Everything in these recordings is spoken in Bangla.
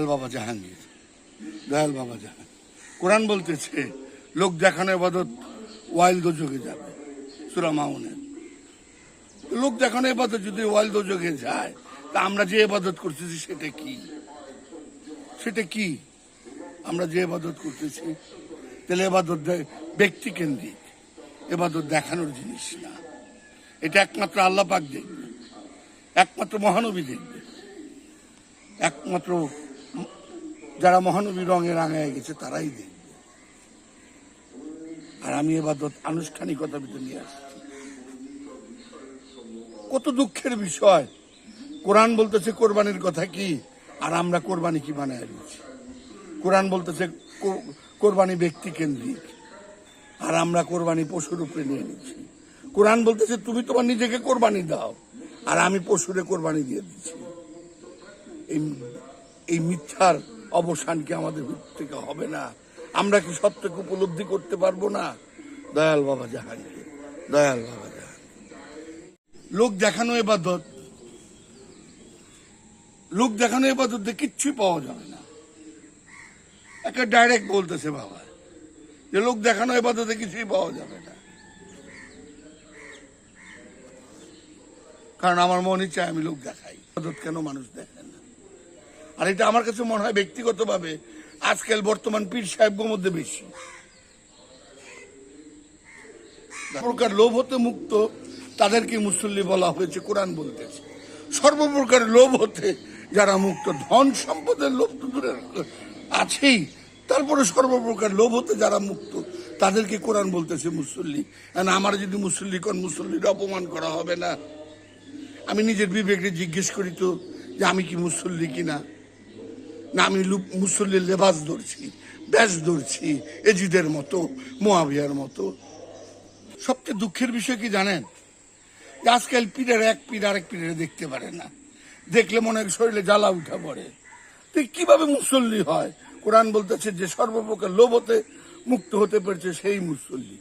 দয়াল বাবা জাহাঙ্গীর, দয়াল বাবা জাহাঙ্গীর। কোরআন বলতেছে, লোক দেখানো এবাদত ওয়াইল দোজগে যাবে। সুরা মাউনের। লোক দেখানো এবাদত যদি ওয়াইল দোজগে যায়, তা আমরা যে এবাদত করতেছি সেটা কি? সেটা কি? আমরা যে এবাদত করতেছি, তাহলে এবাদত ব্যক্তি কেন্দ্রিক এবাদত দেখানোর জিনিস না। এটা একমাত্র আল্লাহ পাক দেখবে, একমাত্র মহানবী দেখবে, একমাত্র যারা মহানবী রঙে রাঙায় গেছে, তারাই দেখবে। আর আমি এবার আনুষ্ঠানিকতার ভিতরে নিয়ে আসছি। কত দুঃখের বিষয়। কোরআন বলতেছে, কোরবানির কথা কি? আর আমরা কোরবানি কি বানায় দিচ্ছি কোরআন বলতেছে কোরবানি ব্যক্তি কেন্দ্রিক। আর আমরা কোরবানি পশুর উপরে নিয়ে নিচ্ছি কোরআন বলতেছে, তুমি তোমার নিজেকে কোরবানি দাও। আর আমি পশুরে কোরবানি দিয়ে দিচ্ছি এই এই মিথ্যার অবসান কি আমাদের থেকে হবে না? আমরা কি সত্যকে উপলব্ধি করতে পারব না? দয়াল বাবা জাহাঙ্গীর দয়াল বাবা জাহাঙ্গীর লোক দেখানো এবাদত, লোক দেখানো এবাদত কিচ্ছুই পাওয়া যাবে না। একটা ডাইরেক্ট বলতেছে বাবা, যে লোক দেখানো এবাদতে কিছুই পাওয়া যাবে না। কারণ আমার মনে চায় আমি লোক দেখাই। কেন মানুষ দেখে আর এটা আমার কাছে মনে হয় ব্যক্তিগতভাবে আজকাল বর্তমান পীর সাহেবদের মধ্যে বেশি। প্রকার লোভ হতে মুক্ত তাদেরকে মুসল্লি বলা হয়েছে, কোরআন বলতেছে। সর্বপ্রকার লোভ হতে যারা মুক্ত, ধন সম্পদের লোভ তো দূরে আছেই। তারপরে সর্বপ্রকার লোভ হতে যারা মুক্ত, তাদেরকে কোরআন বলতেছে মুসল্লি। আমার যদি মুসল্লি কোন, মুসল্লির অপমান করা হবে না। আমি নিজের বিবেককে জিজ্ঞেস করি তো, যে আমি কি মুসল্লি কিনা? না, আমি মুসল্লির লেবাস ধরছি, ব্যাস ধরছি, এজিদের মতো, মোয়াবিয়ার মতো। সবচেয়ে দুঃখের বিষয় কি জানেন? যে আজকাল পীরের এক পীর আরেক পীরের দেখতে পারে না। দেখলে মনে হয় শরীরে জ্বালা উঠা পড়ে। তুই কীভাবে মুসল্লি হয়? কোরআন বলতেছে, যে সর্বপ্রকার লোভ হতে, মুক্ত হতে পেরেছে সেই মুসল্লি।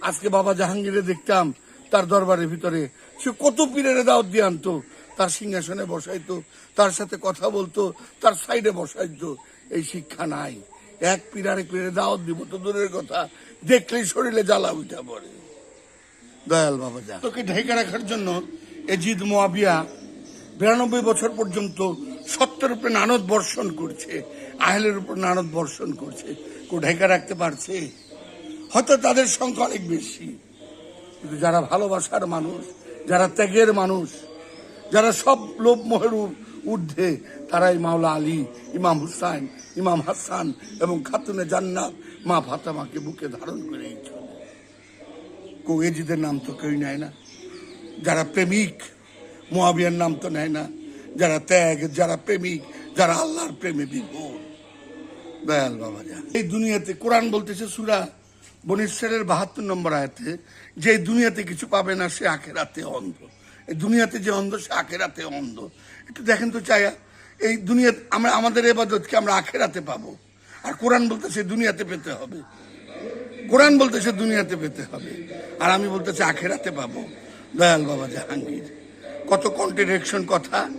আজকে বাবা জাহাঙ্গীরে দেখতাম, তার দরবারের ভিতরে, সে কত পীরের দাওয়াত দিয়ে আনতো? তার সিংহাসনে বসাইতো, তার সাথে কথা বলতো, তার সাইডে বসাইতো। এই শিক্ষা নাই। এক আরেক পীরের দাওয়াত দিব তো দূরের কথা। দেখলেই শরীরে জ্বালা উঠা পড়ে। দয়াল বাবা যা তোকে ঢেকে রাখার জন্য এজিদ মোয়াবিয়া বিরানব্বই বছর পর্যন্ত সত্যের উপরে নানদ বর্ষণ করছে, আহলের উপর নানদ বর্ষণ করছে। কেউ ঢেকে রাখতে পারছে? হয়তো তাদের সংখ্যা অনেক বেশি। কিন্তু যারা ভালোবাসার মানুষ, যারা ত্যাগের মানুষ যারা সব লোভ মোহের ঊর্ধ্বে, তারাই মাওলা আলী, ইমাম হুসাইন, ইমাম হাসান এবং খাতুনে জান্নাত মা ফাতেমাকে বুকে ধারণ করে কেউ নাম তো কেউ নেয় না। যারা প্রেমিক, মোয়াবিয়ার নাম তো নেয় না। যারা ত্যাগ, যারা প্রেমিক, যারা আল্লাহর প্রেমে বিভোর। দয়াল বাবা যা। এই দুনিয়াতে কোরআন বলতেছে সুরা বনিশ্বরের বাহাত্তর নম্বর আয়াতে, যে দুনিয়াতে কিছু পাবে না, সে আখেরাতে অন্ধ। দুনিয়াতে যে অন্ধ, সে আখেরাতে অন্ধ। একটু দেখেন তো চায়া, এই দুনিয়া আমরা আমাদের এবাদতকে আমরা আখেরাতে পাবো। আর কোরআন বলতে সে দুনিয়াতে পেতে হবে। কোরআন বলতে সে দুনিয়াতে পেতে হবে। আর আমি বলতে বলতেছি আখেরাতে পাবো। দয়াল বাবা জাহাঙ্গীর, কত কন্ট্রাডিকশন কথা।